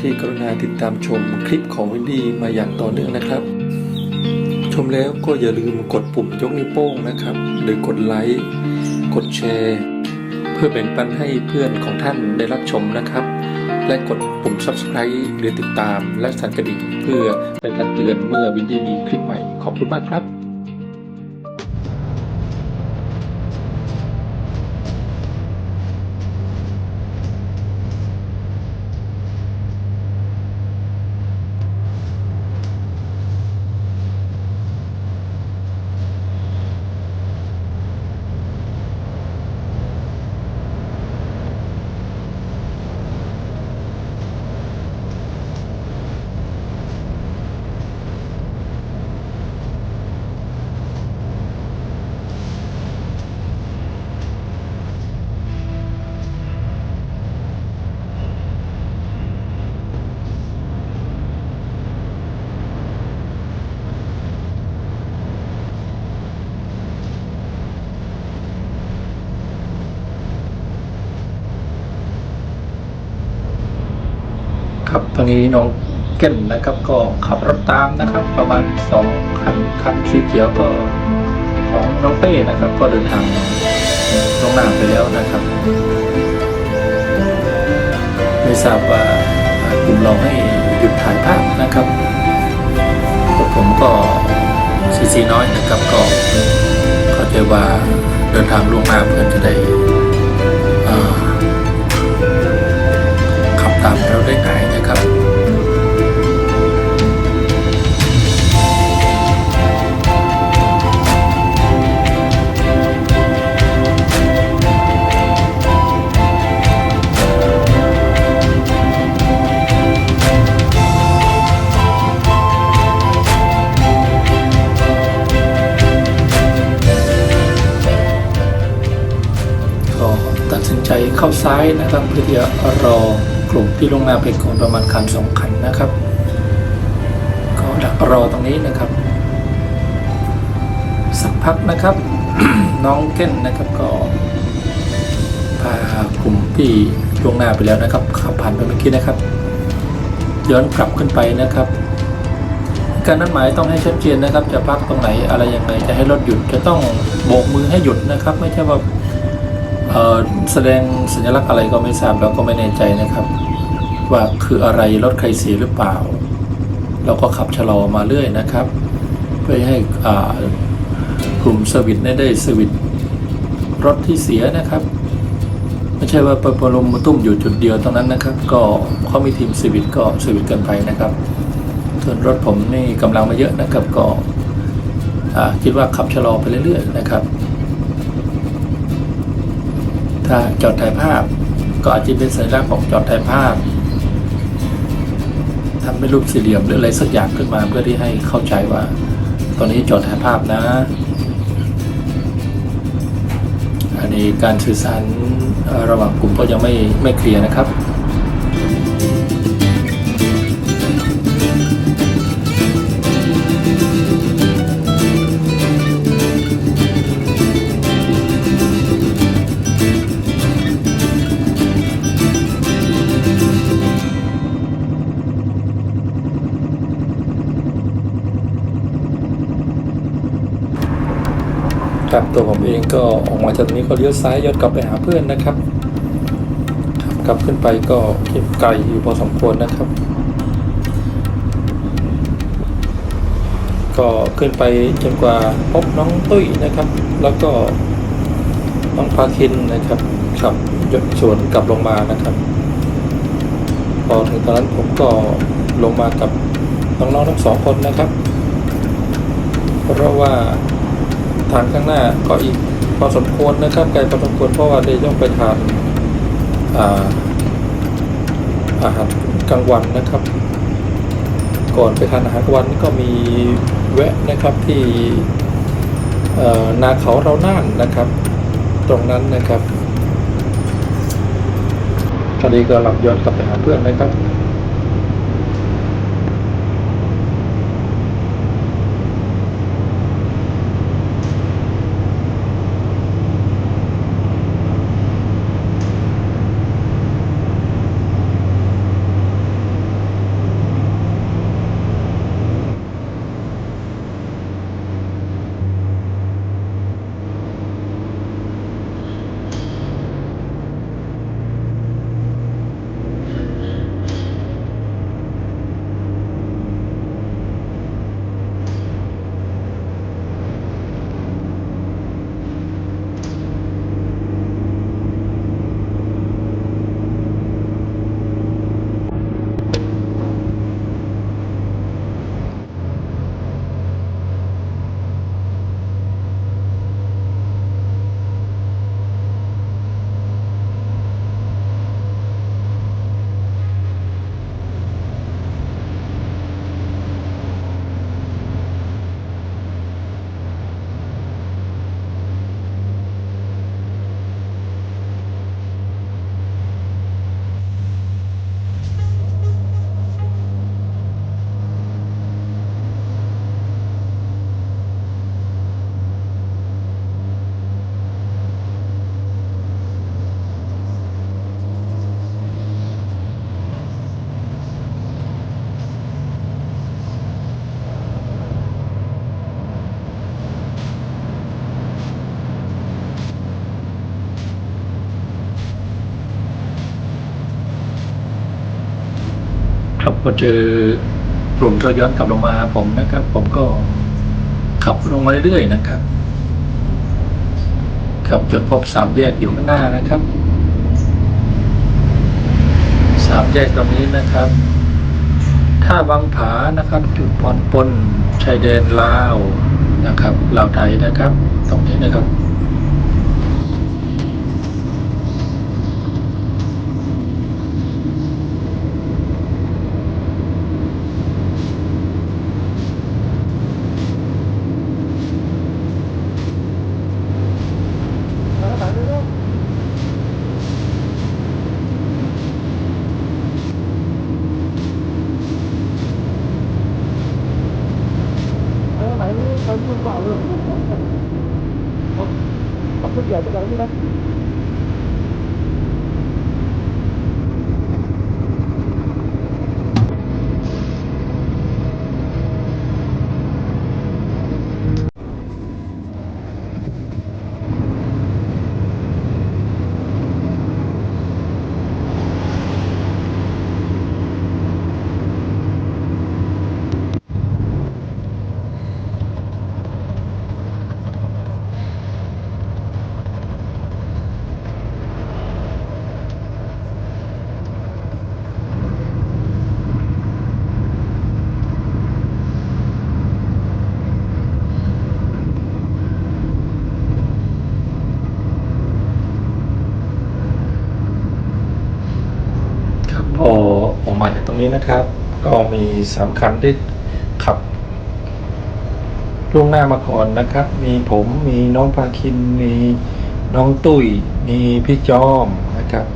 ที่กรุณาติดตามชมคลิปของวินดี้มาอย่างต่อเนื่องนะครับ ชมแล้วก็อย่าลืมกดปุ่มยกนิ้วโป้งนะครับ หรือกดไลค์ กดแชร์ เพื่อแบ่งปันให้เพื่อนของท่านได้รับชมนะครับ และกดปุ่ม subscribe หรือติดตามและสั่นกระดิ่งเพื่อเป็นการเตือนเมื่อวินดี้มีคลิปใหม่ขอบคุณมากครับ นี้น้องเก้นนะครับ ก็ขับรถตามนะครับ ประมาณสองคันคันสีเขียวก็ของน้องเต้นะครับ ก็เดินทางลงน้าไปแล้วนะครับ ไม่ทราบว่ากลุ่มเราให้หยุดถ่ายภาพนะครับพวกผมก็ซีซีน้อยนะครับก็เข้าใจว่าเดินทางลงหน้าเพื่อจะได้ขับตามเราได้ไง เข้าซ้ายนะครับเพื่อที่จะรอกลุ่มที่ลงหน้าไปก่อนประมาณคันสองคันนะครับก็ดักรอตรงนี้นะครับ สักพักนะครับ น้องเก้นนะครับก็พากลุ่มที่ลงหน้าไปแล้วนะครับขับผ่านไปเมื่อกี้นะครับ ย้อนกลับขึ้นไปนะครับการนัดหมายต้องให้ชัดเจนนะครับ จะพักตรงไหนอะไรยังไงจะให้รถหยุดจะต้องโบกมือให้หยุดนะครับ ไม่ใช่ว่า แสดงสัญลักษณ์อะไรก็ไม่ทราบแล้วก็ไม่แน่ใจนะครับ ว่าคืออะไรรถใครเสียหรือเปล่า เราก็ขับชะลอมาเรื่อยนะครับ เพื่อให้กลุ่มเซอร์วิสเนี่ยได้เซอร์วิสรถที่เสียนะครับไม่ใช่ว่าประลมมาตุ้มอยู่จุดเดียวตรงนั้นนะครับ ก็เขามีทีมเซอร์วิสก็เซอร์วิสกันไปนะครับ ส่วนรถผมนี่กำลังมาเยอะนะครับก็คิดว่าขับชะลอไปเรื่อยๆนะครับ ถ้าจอดถ่ายภาพ ก็อาจจะเป็นสัญลักษณ์ของจอดถ่ายภาพทำเป็นรูปสี่เหลี่ยมหรืออะไรสักอย่างขึ้นมาเพื่อที่ให้เข้าใจว่า ตอนนี้จอดถ่ายภาพนะ อันนี้การสื่อสารระหว่างกลุ่มก็ยังไม่ไม่เคลียร์นะครับ ตัวผมเองก็ออกมาจากตรงนี้ก็เลี้ยวซ้ายย้อนกลับไปหาเพื่อนนะครับครับกลับขึ้นไปก็ไกลอยู่พอสมควรนะครับ ก็ขึ้นไปจนกว่าพบน้องตุ้ยนะครับ แล้วก็น้องพาคินนะครับขับยนต์สวนกลับลงมานะครับ พอถึงตอนนั้นผมก็ลงมากับน้องๆทั้งสองคนนะครับ เพราะว่า ทางข้างหน้าก็อีกพอสมควรนะครับไกลพอสมควรเพราะว่าเดยวต้องไปทานอาอาหารกลางวันนะครับ ก่อนไปทานอาหารกลางวันก็มีแวะนะครับที่นาเขาเราน่านนะครับ ตรงนั้นนะครับตอนนี้ก็หลับย้อนกลับไปหาเพื่อนนะครับ อเจอกลุ่มรถย้อนกลับลงมาผมนะครับ ผมก็ขับลงมาเรื่อยๆนะครับขับจนพบสามแยกอยู่ข้างหน้านะครับสามแยกตรงนี้นะครับท่าบางผานะครับจุดผ่อนปนชายแดนลาวนะครับลาวไทยนะครับ ตรงนี้นะครับ เออไหนนี่เขายุ่งเปล่าเลยเขาขึ้นใหญ่ไปจากนี้นะ ครับพ อออกมาจากตรงนี้นะครับ ก็มีสามคันที่ขับล่วงหน้ามาก่อนนะครับ มีผมมีน้องพาคิน มีน้องตุ้ย มีพี่จอมนะครับ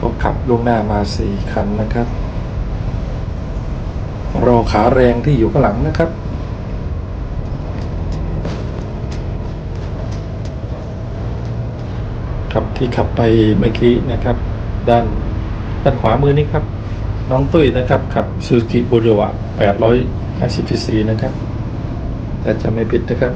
ก็ขับล่วงหน้ามาสี่คันนะครับ รอขาแรงที่อยู่ข้างหลังนะครับครับที่ขับไปเมื่อกี้นะครับ ด้าน ด้านขวามือนี้ครับ น้องตุ้ยนะครับขับซูซูกิบูรวะ850 cc นะครับแต่จะไม่ผิดนะครับ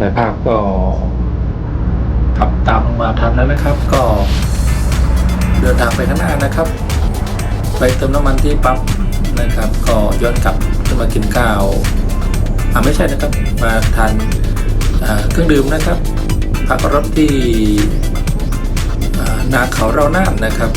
ถ่ายภาพก็ขับตามมาทันแล้วนะครับ ก็เดินทางไปข้างหน้านะครับ ไปเติมน้ำมันที่ปั๊มนะครับ ก็ย้อนกลับขึ้นมากินข้าวอ่าไม่ใช่นะครับ มาทานเครื่องดื่มนะครับพักรถที่นาเขาเราน่านนะครับ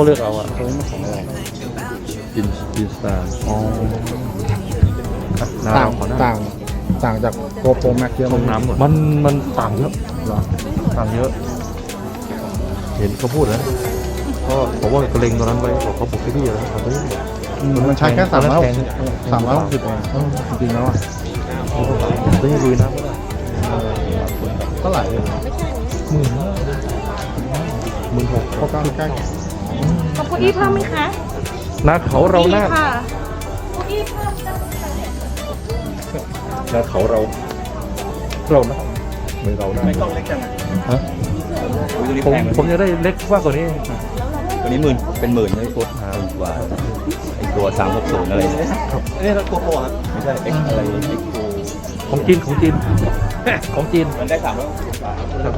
เราก็เลือกเอาอะ something think about you. กินกินสตาร์อ๋อต่างต่างต่างจากโกโปรแม็กเยอะห้องน้ำหมดมันมันต่างเยอะเหรอต่างเยอะ เห็นเขาพูดนะก็ผมว่ากระเลงตอนนั้นไว้บอกเขาปลุกที่พี่แล้วเอาไปอืมมันใช้แค่สามร้อยหกสิบแพงสามร้อยหกสิบเองเออจริงๆแล้วอะไม่ให้ลุยน้ำก็ได้เท่าไหร่เองหมื่นห้าหมื่นหกก็ใกล้ใกล้ ขอบคุณอีเพิ่มไหมคะนาเขาเราหน้าค่ะนาเขาเรา เราหน้าไม่เราหน้าไม่ต้องเล็กจังฮะตัวนี้ผมแพงผมจะได้เล็กกว่าตัวนี้ ตัวนี้หมื่นเป็นหมื่นเลยฟุตถูกกว่าไอตัวสามหกศูนย์อะไรนี่เราตัวโปรครับไม่ใช่เอ็กอะไรเอ็กโของจีนของจีน ของจีน มันได้สามร้อยครับ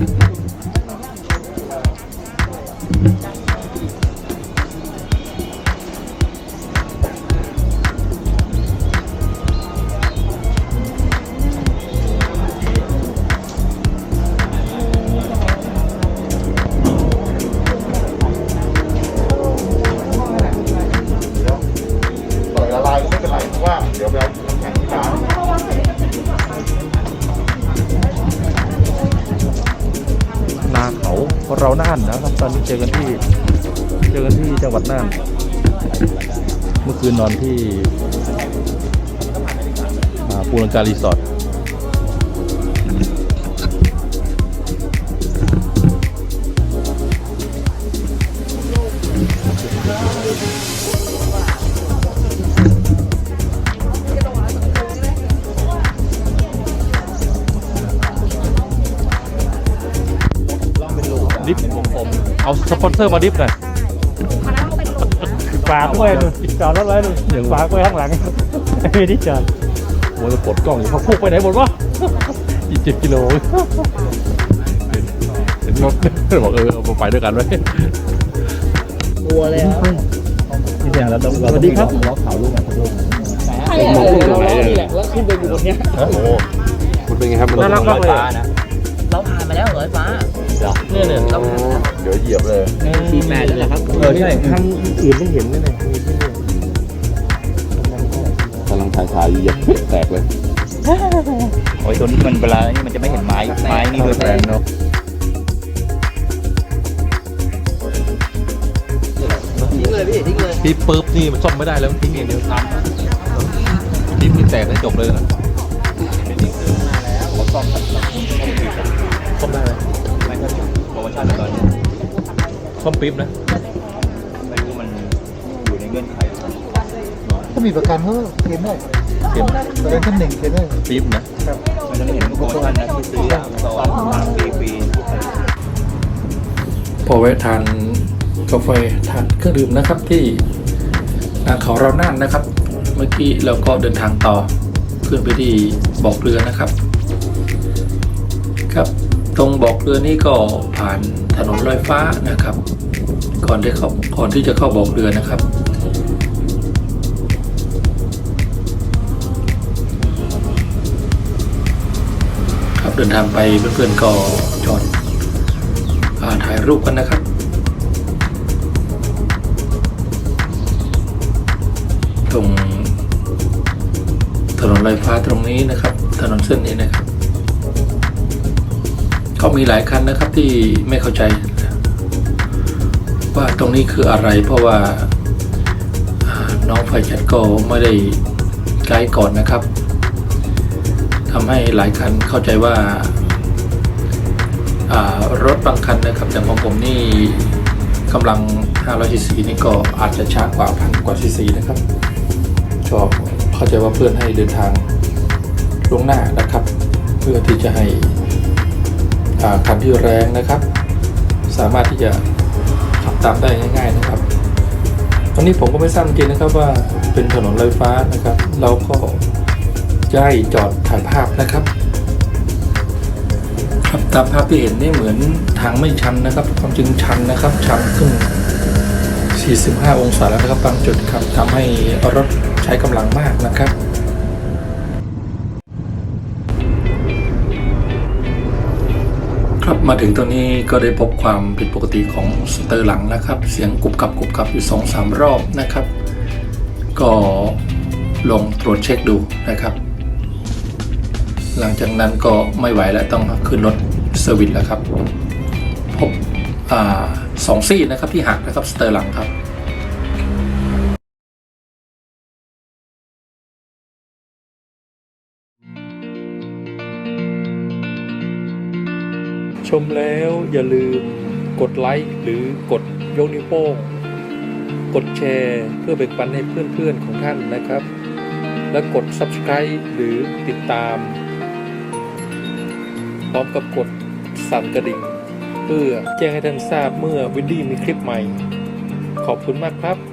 เดน่านเมื่อคืนนอนที่ปูลังการีสอร์ทดิฟเอาสปอนเซอร์มาดิฟหน่อย ฝากไว้ดูจอดรถไว้ดูฝากไว้ข้างหลังไม่ได้จอดโอ้ยปลดกล้องอยู่เขาพูกไปไหนหมดวะอีกเจ็ดกิโลเห็นเห็นรถบอกเออเอาไปด้วยกันไว้กลัวเลยครับที่อย่างเราต้องเราต้องล็อกเขาลูกนะลูกใช่เรานี่แหละแล้วขึ้นไปอยู่บนเนี้ยโอ้โหมันเป็นไงครับมันน่ารักมากเลยนะเราผ่านมาแล้วเหรอไฟฟ้า เนี่ยเนี่ยเราผ่านแล้วเดี๋ยวเหยียบเลยทีแปดแล้วครับเออใช่ทางอื่นไม่เห็นเลยเนี่ยมีที่นี่กำลังถ่ายถ่ายเหยียบแตกเลยโอ้ยตัวนี้มันเวลานี่มันจะไม่เห็นไม้ไม้นี่ด้วยแรงเนาะทิ้งเลยพี่ทิ้งเลยพี่ปุ๊บนี่มันซ่อมไม่ได้แล้วทิ้งอย่างเดียวทำทิ้งนี่แตกแล้วจบเลยนะซ่อมได้ไหมไม่ก็ โปรโมชั่นตอนนี้ซ่อมปิ๊บนะไม่รู้มันอยู่ในเงื่อนไขถ้ามีประกันเขาก็เคลมได้เข็มประกันชั้นหนึ่งเคลมได้ปิ๊บนะมันจะไม่เห็นโปรโมชั่นนะที่ซื้ออะต่อฟรีฟรีพอแวะทานกาแฟทานเครื่องดื่มนะครับที่นาเขาเราน่านนะครับ เมื่อกี้เราก็เดินทางต่อขึ้นไปที่บอกเรือนะครับครับ ตรงบอกเรือนี่ก็ผ่านถนนลอยฟ้านะครับ ก่อนที่เขาก่อนที่จะเข้าบอกเรือนะครับ ครับเดินทางไปเพื่อนๆก็จอดอ่าถ่ายรูปกันนะครับตรงถนนลอยฟ้าตรงนี้นะครับ ถนนเส้นนี้นะครับ มีหลายคันนะครับที่ไม่เข้าใจ ว่าตรงนี้คืออะไร เพราะว่าน้องไฟจัดก็ไม่ได้ไกด์ก่อนนะครับทำให้หลายคันเข้าใจว่าารถบางคันนะครับอย่างของผมนี่กำลัง 500 ซีซีนี่ก็อาจจะช้ากว่าพันกว่าซีซีนะครับก็เข้าใจว่าเพื่อนให้เดินทางล่วงหน้านะครับ เพื่อที่จะให้ คันที่แรงนะครับ สามารถที่จะขับตามได้ง่าย ๆนะครับตอนนี้ผมก็ไม่ทราบจริงนะครับว่าเป็นถนนลอยฟ้านะครับ เราก็จะให้จอดถ่ายภาพนะครับครับตามภาพที่เห็นนี่เหมือนทางไม่ชันนะครับ ความจริงชันนะครับชันขึ้น 45 องศาแล้วนะครับบางจุดครับทำให้รถใช้กำลังมากนะครับ ครับมาถึงตรงนี้ก็ได้พบความผิดปกติของสเตอร์หลังนะครับ เสียงกุบกับกุบกับอยู่สองสามรอบนะครับ ก็ลองตรวจเช็คดูนะครับ หลังจากนั้นก็ไม่ไหวแล้วต้องขึ้นรถเซอร์วิสแล้วครับ พบอสองซี่นะครับที่หักนะครับสเตอร์หลังครับ ชมแล้วอย่าลืมกดไลค์หรือกดยกนิ้วโป้ง กดแชร์เพื่อแบ่งปันให้เพื่อนๆของท่านนะครับ และกด subscribe หรือติดตาม พร้อมกับกดสั่นกระดิ่ง เพื่อแจ้งให้ท่านทราบเมื่อวินดี้มีคลิปใหม่ ขอบคุณมากครับ